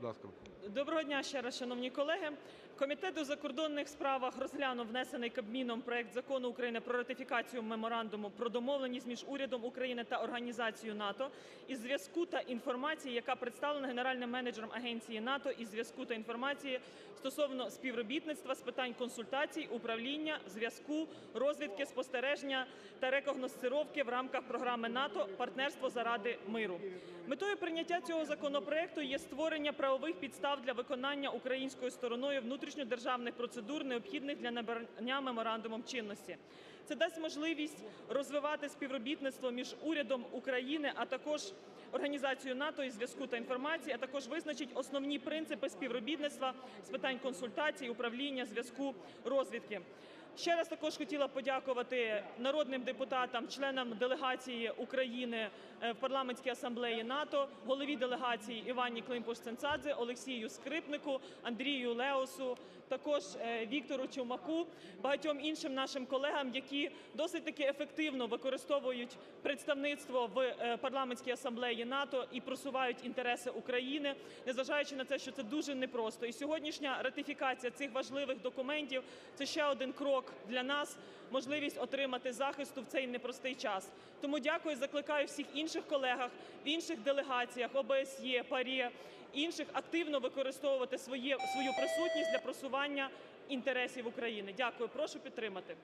Будь ласка. Доброго дня ще раз, шановні колеги. Комітет у закордонних справах розглянув внесений Кабміном проект Закону України про ратифікацію меморандуму про домовленість між урядом України та організацією НАТО із зв'язку та інформації, яка представлена генеральним менеджером агенції НАТО із зв'язку та інформації стосовно співробітництва з питань консультацій, управління, зв'язку, розвідки, спостереження та рекогносцировки в рамках програми НАТО "Партнерство заради миру". Метою прийняття цього законопроекту є створення правових підстав для виконання українською стороною внутрішньодержавних процедур, необхідних для набрання меморандумом чинності. Це дасть можливість розвивати співробітництво між урядом України, а також Організацією НАТО із зв'язку та інформації, а також визначить основні принципи співробітництва з питань консультацій, управління, зв'язку, розвідки. Ще раз також хотіла подякувати народним депутатам, членам делегації України е, в Парламентській асамблеї НАТО, голові делегації Іванні Климпуш-Цинцадзе, Олексію Скрипнику, Андрію Леосу, також е, Віктору Чумаку, багатьом іншим нашим колегам, які досить таки ефективно використовують представництво в е, Парламентській асамблеї НАТО і просувають інтереси України, незважаючи на те, що це дуже непросто. І сьогоднішня ратифікація цих важливих документів – це ще один крок для нас, можливість отримати захисту в цей непростий час. Тому дякую, закликаю всіх інших колегах в інших делегаціях ОБСЄ, ПАРЄ, інших активно використовувати своє, свою присутність для просування інтересів України. Дякую. Прошу підтримати.